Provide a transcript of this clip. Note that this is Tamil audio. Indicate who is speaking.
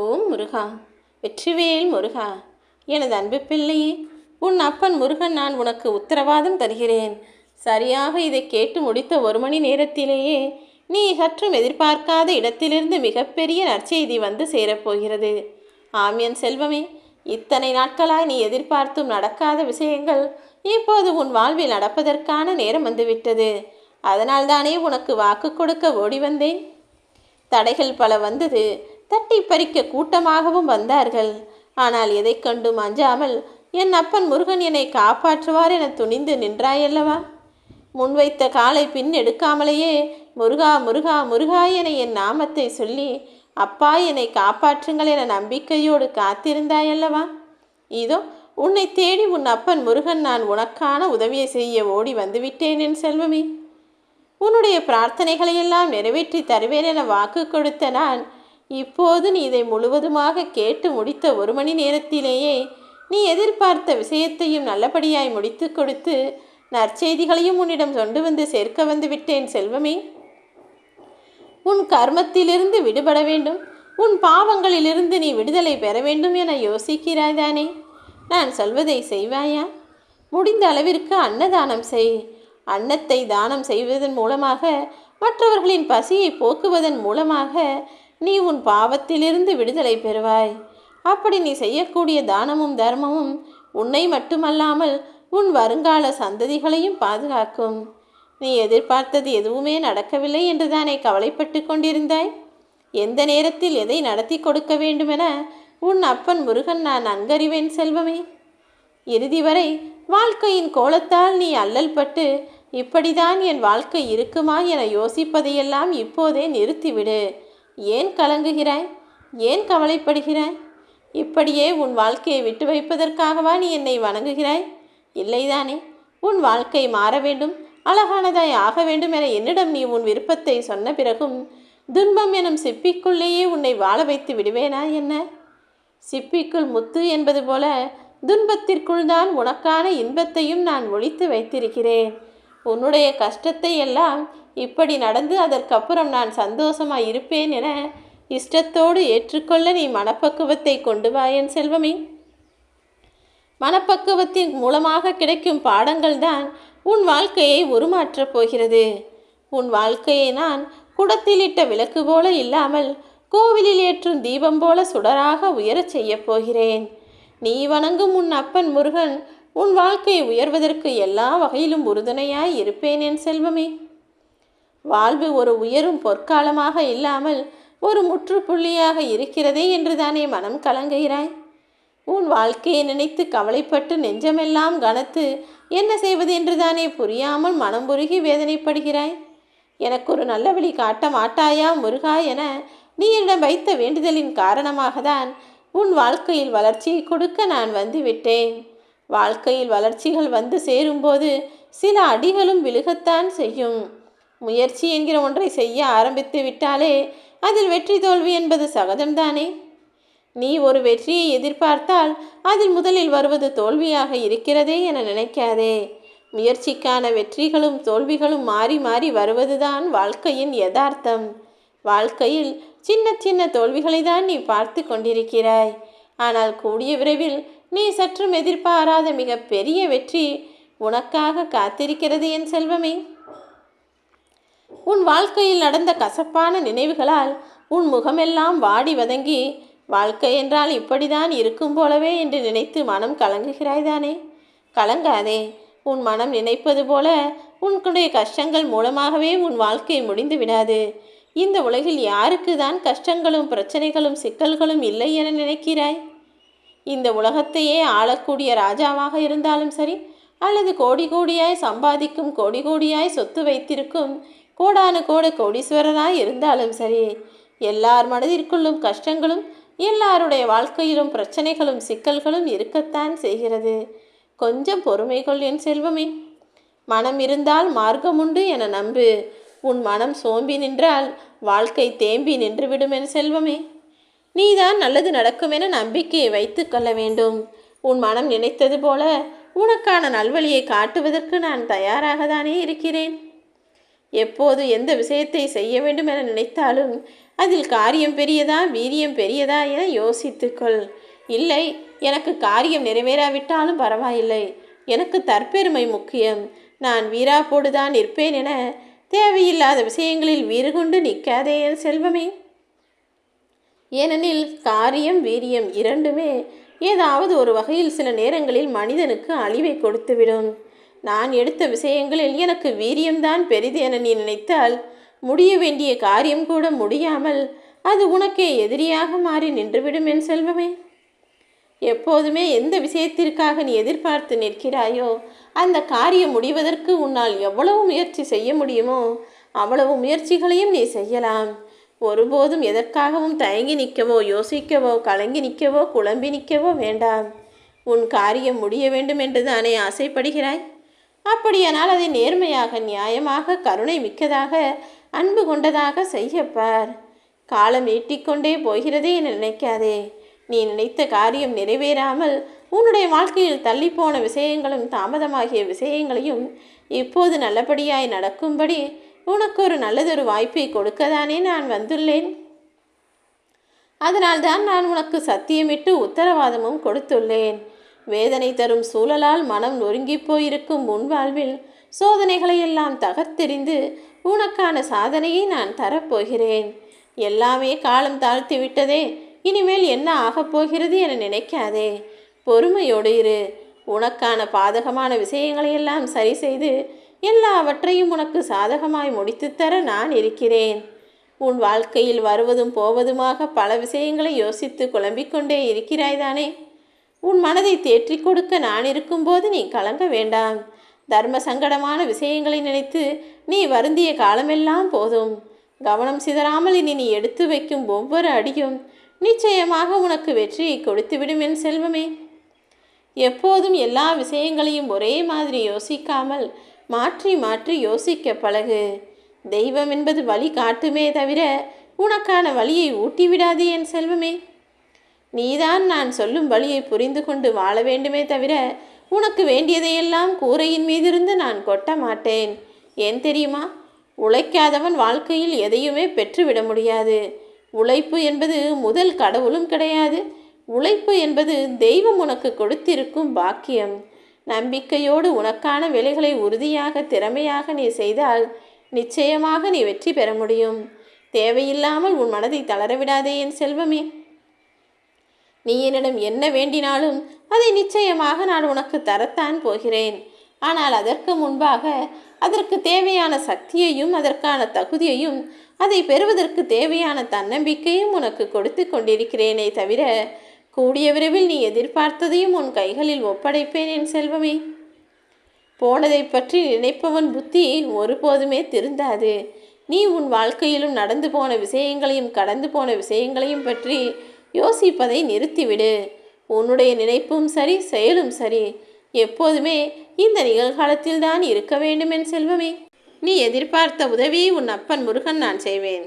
Speaker 1: ஓம் முருகா வெற்றிவேல் முருகா எனது அன்பு பிள்ளையே உன் அப்பன் முருகன் நான் உனக்கு உத்தரவாதம் தருகிறேன். சரியாக இதை கேட்டு முடித்த ஒரு மணி நேரத்திலேயே நீ சற்றும் எதிர்பார்க்காத இடத்திலிருந்து மிகப்பெரிய நற்செய்தி வந்து சேரப்போகிறது. ஆமியன் செல்வமே இத்தனை நாட்களாய் நீ எதிர்பார்த்தும் நடக்காத விஷயங்கள் இப்போது உன் வாழ்வில் நடப்பதற்கான நேரம் வந்துவிட்டது. அதனால்தானே உனக்கு வாக்கு கொடுக்க ஓடி வந்தேன். தடைகள் பல வந்தது. தட்டி பறிக்க கூட்டமாகவும் வந்தார்கள். ஆனால் எதைக் கண்டும் அஞ்சாமல் என் அப்பன் முருகன் என்னை காப்பாற்றுவார் என துணிந்து நின்றாயல்லவா? முன்வைத்த காலை பின் எடுக்காமலேயே முருகா முருகா முருகா என என் நாமத்தை சொல்லி அப்பா என்னை காப்பாற்றுங்கள் என நம்பிக்கையோடு காத்திருந்தாயல்லவா? இதோ உன்னை தேடி உன் அப்பன் முருகன் நான் உனக்கான உதவியை செய்ய ஓடி வந்துவிட்டேன் என் செல்வமே. உன்னுடைய பிரார்த்தனைகளையெல்லாம் நிறைவேற்றி தருவேன் என வாக்கு கொடுத்த நான் இப்போது நீ இதை முழுவதுமாக கேட்டு முடித்த ஒரு மணி நேரத்திலேயே நீ எதிர்பார்த்த விஷயத்தையும் நல்லபடியாய் முடித்து கொடுத்து நற்செய்திகளையும் உன்னிடம் கொண்டு வந்து சேர்க்க வந்து விட்டேன் செல்வமே. உன் கர்மத்திலிருந்து விடுபட வேண்டும். உன் பாவங்களிலிருந்து நீ விடுதலை பெற வேண்டும் என யோசிக்கிறாய் தானே. நான் சொல்வதை செய்வாயா? முடிந்த அளவிற்கு அன்னதானம் செய். அன்னத்தை தானம் செய்வதன் மூலமாக மற்றவர்களின் பசியை போக்குவதன் மூலமாக நீ உன் பாவத்திலிருந்து விடுதலை பெறுவாய். அப்படி நீ செய்யக்கூடிய தானமும் தர்மமும் உன்னை மட்டுமல்லாமல் உன் வருங்கால சந்ததிகளையும் பாதுகாக்கும். நீ எதிர்பார்த்தது எதுவுமே நடக்கவில்லை என்று தானே கவலைப்பட்டு கொண்டிருந்தாய்? எந்த நேரத்தில் எதை நடத்தி கொடுக்க வேண்டுமென உன் அப்பன் முருகன் நான் நன்கறிவேன் செல்வமே. இறுதி வரை வாழ்க்கையின் கோலத்தால் நீ அல்லல் பட்டு இப்படிதான் என் வாழ்க்கை இருக்குமா என யோசிப்பதையெல்லாம் இப்போதே நிறுத்திவிடு. ஏன் கலங்குகிறாய்? ஏன் கவலைப்படுகிறாய்? இப்படியே உன் வாழ்க்கையை விட்டு வைப்பதற்காகவா நீ என்னை வணங்குகிறாய்? இல்லைதானே? உன் வாழ்க்கை மாற வேண்டும் அழகானதாய் ஆக வேண்டும் என என்னிடம் நீ உன் விருப்பத்தை சொன்ன பிறகும் துன்பம் எனும் சிப்பிக்குள்ளேயே உன்னை வாழ வைத்து விடுவேனா என்ன? சிப்பிக்குள் முத்து என்பது போல துன்பத்திற்குள் தான் உனக்கான இன்பத்தையும் நான் ஒழித்து வைத்திருக்கிறேன். உன்னுடைய கஷ்டத்தை எல்லாம் இப்படி நடந்து அதற்கப்புறம் நான் சந்தோஷமாக இருப்பேன் என இஷ்டத்தோடு ஏற்றுக்கொள்ள நீ மனப்பக்குவத்தை கொண்டு வா என் செல்வமே. மனப்பக்குவத்தின் மூலமாக கிடைக்கும் பாடங்கள் தான் உன் வாழ்க்கையை உருமாற்றப் போகிறது. உன் வாழ்க்கையை நான் குடத்திலிட்ட விளக்கு போல இல்லாமல் கோவிலில் ஏற்றும் தீபம் போல சுடராக உயரச் செய்யப் போகிறேன். நீ வணங்கும் உன் அப்பன் முருகன் உன் வாழ்க்கை உயர்வதற்கு எல்லா வகையிலும் உறுதுணையாய் இருப்பேன் என் செல்வமே. வாழ்வு ஒரு உயரும் பொற்காலமாக இல்லாமல் ஒரு முற்றுப்புள்ளியாக இருக்கிறதே என்று தானே மனம் கலங்குகிறாய்? உன் வாழ்க்கையை நினைத்து கவலைப்பட்டு நெஞ்சமெல்லாம் கனத்து என்ன செய்வது என்று தானே புரியாமல் மனம் உருகி வேதனைப்படுகிறாய்? எனக்கு ஒரு நல்ல வழி காட்ட மாட்டாயா முருகா என நீ என்னிடம் வைத்த வேண்டுதலின் காரணமாக தான் உன் வாழ்க்கையில் வளர்ச்சியை கொடுக்க நான் வந்து விட்டேன். வாழ்க்கையில் வளர்ச்சிகள் வந்து சேரும்போது சில அடிகளும் விழுகத்தான் செய்யும். முயற்சி என்கிற ஒன்றை செய்ய ஆரம்பித்து விட்டாலே அதில் வெற்றி தோல்வி என்பது சகஜம்தானே? நீ ஒரு வெற்றியை எதிர்பார்த்தால் அதில் முதலில் வருவது தோல்வியாக இருக்கிறதே என நினைக்காதே. முயற்சிக்கான வெற்றிகளும் தோல்விகளும் மாறி மாறி வருவதுதான் வாழ்க்கையின் யதார்த்தம். வாழ்க்கையில் சின்ன சின்ன தோல்விகளை தான் நீ பார்த்து கொண்டிருக்கிறாய். ஆனால் கூடிய விரைவில் நீ சற்றும் எதிர்பாராத மிக பெரிய வெற்றி உனக்காக காத்திருக்கிறது என் செல்வமே. உன் வாழ்க்கையில் நடந்த கசப்பான நினைவுகளால் உன் முகமெல்லாம் வாடி வதங்கி வாழ்க்கை என்றால் இப்படிதான் இருக்கும் போலவே என்று நினைத்து மனம் கலங்குகிறாய்தானே கலங்காதே. உன் மனம் நினைப்பது போல உன்னுடைய கஷ்டங்கள் மூலமாகவே உன் வாழ்க்கை முடிந்து விடாது. இந்த உலகில் யாருக்கு தான் கஷ்டங்களும் பிரச்சனைகளும் சிக்கல்களும் இல்லை என நினைக்கிறாய்? இந்த உலகத்தையே ஆளக்கூடிய ராஜாவாக இருந்தாலும் சரி அல்லது கோடி கோடியாய் சம்பாதிக்கும் கோடி கோடியாய் சொத்து வைத்திருக்கும் கோடானு கோட கோடீஸ்வரராய் இருந்தாலும் சரி எல்லார் மனதிற்குள்ளும் கஷ்டங்களும் எல்லாருடைய வாழ்க்கையிலும் பிரச்சனைகளும் சிக்கல்களும் இருக்கத்தான் செய்கிறது. கொஞ்சம் பொறுமை கொள் என் செல்வமே. மனம் இருந்தால் மார்க்கம் உண்டு என நம்பு. உன் மனம் சோம்பி நின்றால் வாழ்க்கை தேம்பி நின்றுவிடும் என் செல்வமே. நீதான் நல்லது நடக்கும் என நம்பிக்கையை வைத்து கொள்ள வேண்டும். உன் மனம் நினைத்தது போல உனக்கான நல்வழியை காட்டுவதற்கு நான் தயாராக தானே இருக்கிறேன். எப்போது எந்த விஷயத்தை செய்ய வேண்டும் என நினைத்தாலும் அதில் காரியம் பெரியதா வீரியம் பெரியதா என யோசித்துக்கொள் இல்லை எனக்கு காரியம் நிறைவேறாவிட்டாலும் பரவாயில்லை. எனக்கு தற்பெருமை முக்கியம். நான் வீராப்போடுதான் இருப்பேன் என தேவையில்லாத விஷயங்களில் வீறு கொண்டு நிற்காதே என் செல்வமே. ஏனெனில் காரியம் வீரியம் இரண்டுமே ஏதாவது ஒரு வகையில் சில நேரங்களில் மனிதனுக்கு அழிவை கொடுத்துவிடும். நான் எடுத்த விஷயங்களில் எனக்கு வீரியம்தான் பெரிது என நீ நினைத்தால் முடிய வேண்டிய காரியம் கூட முடியாமல் அது உனக்கே எதிரியாக மாறி நின்றுவிடும் என் செல்வமே. எப்போதுமே எந்த விஷயத்திற்காக நீ எதிர்பார்த்து நிற்கிறாயோ அந்த காரியம் முடிவதற்கு உன்னால் எவ்வளவு முயற்சி செய்ய முடியுமோ அவ்வளவு முயற்சிகளையும் நீ செய்யலாம். ஒருபோதும் எதற்காகவும் தயங்கி நிற்கவோ யோசிக்கவோ கலங்கி நிற்கவோ குழம்பி நிற்கவோ வேண்டாம். உன் காரியம் முடிய வேண்டும் என்று தானே ஆசைப்படுகிறாய் அப்படியானால் அதை நேர்மையாக நியாயமாக கருணை மிக்கதாக அன்பு கொண்டதாக செய்யப்பார். காலம் நீட்டிக்கொண்டே போகிறதே என நினைக்காதே. நீ நினைத்த காரியம் நிறைவேறாமல் உன்னுடைய வாழ்க்கையில் தள்ளிப்போன விஷயங்களும் தாமதமாகிய விஷயங்களையும் இப்போது நல்லபடியாய் நடக்கும்படி உனக்கு ஒரு நல்லதொரு வாய்ப்பை கொடுக்கதானே நான் வந்துள்ளேன். அதனால்தான் நான் உனக்கு சத்தியமிட்டு உத்தரவாதமும் கொடுத்துள்ளேன். வேதனை தரும் சூழலால் மனம் நொறுங்கி போயிருக்கும் முன் வாழ்வில் சோதனைகளை எல்லாம் தகர்த்தெறிந்து உனக்கான சாதனையை நான் தரப்போகிறேன். எல்லாமே காலம் தாழ்த்தி விட்டதே இனிமேல் என்ன ஆகப் போகிறது என நினைக்காதே. பொறுமையோடு இரு. உனக்கான பாதகமான விஷயங்களையெல்லாம் சரி செய்து எல்லாவற்றையும் உனக்கு சாதகமாய் முடித்துத்தர நான் இருக்கிறேன். உன் வாழ்க்கையில் வருவதும் போவதுமாக பல விஷயங்களை யோசித்து குழம்பிக்கொண்டே இருக்கிறாய்தானே? உன் மனதை தேற்றி கொடுக்க நான் இருக்கும்போது நீ கலங்க வேண்டாம். தர்ம சங்கடமான விஷயங்களை நினைத்து நீ வருந்திய காலமெல்லாம் போதும். கவனம் சிதறாமல் இனி நீ எடுத்து வைக்கும் ஒவ்வொரு அடியும் நிச்சயமாக உனக்கு வெற்றியை கொடுத்துவிடும் என் செல்வமே. எப்போதும் எல்லா விஷயங்களையும் ஒரே மாதிரி யோசிக்காமல் மாற்றி மாற்றி யோசிக்க பழகு. தெய்வம் என்பது வழி காட்டுமே தவிர உனக்கான வழியை ஊட்டிவிடாதே என் செல்வமே. நீதான் நான் சொல்லும் வழியை புரிந்து கொண்டு வாழ வேண்டுமே தவிர உனக்கு வேண்டியதையெல்லாம் கூரையின் மீதிருந்து நான் கொட்ட மாட்டேன். ஏன் தெரியுமா? உழைக்காதவன் வாழ்க்கையில் எதையுமே பெற்றுவிட முடியாது. உழைப்பு என்பது முதல் கடவுளும் கிடையாது. உழைப்பு என்பது தெய்வம் உனக்கு கொடுத்திருக்கும் பாக்கியம். நம்பிக்கையோடு உனக்கான வேலைகளை உறுதியாக திறமையாக நீ செய்தால் நிச்சயமாக நீ வெற்றி பெற முடியும். தேவையில்லாமல் உன் மனதை தளரவிடாதே என் செல்வமே. நீ என்னிடம் என்ன வேண்டினாலும் அதை நிச்சயமாக நான் உனக்கு தரத்தான் போகிறேன். ஆனால் அதற்கு முன்பாக அதற்கு தேவையான சக்தியையும் அதற்கான தகுதியையும் அதை பெறுவதற்கு தேவையான தன்னம்பிக்கையும் உனக்கு கொடுத்து கொண்டிருக்கிறேனே தவிர கூடிய விரைவில் நீ எதிர்பார்த்ததையும் உன் கைகளில் ஒப்படைப்பேன் என் செல்வமே. போனதை பற்றி நினைப்பவன் புத்தி ஒருபோதுமே திருந்தாது. நீ உன் வாழ்க்கையிலும் நடந்து போன விஷயங்களையும் கடந்து போன விஷயங்களையும் பற்றி யோசிப்பதை நிறுத்திவிடு. உன்னுடைய நினைப்பும் சரி செயலும் சரி. எப்போதுமே இந்த நிகழ்காலத்தில் தான் இருக்க வேண்டும் என் செல்வமே. நீ எதிர்பார்த்த உதவியை உன் அப்பன் முருகன் நான் செய்வேன்.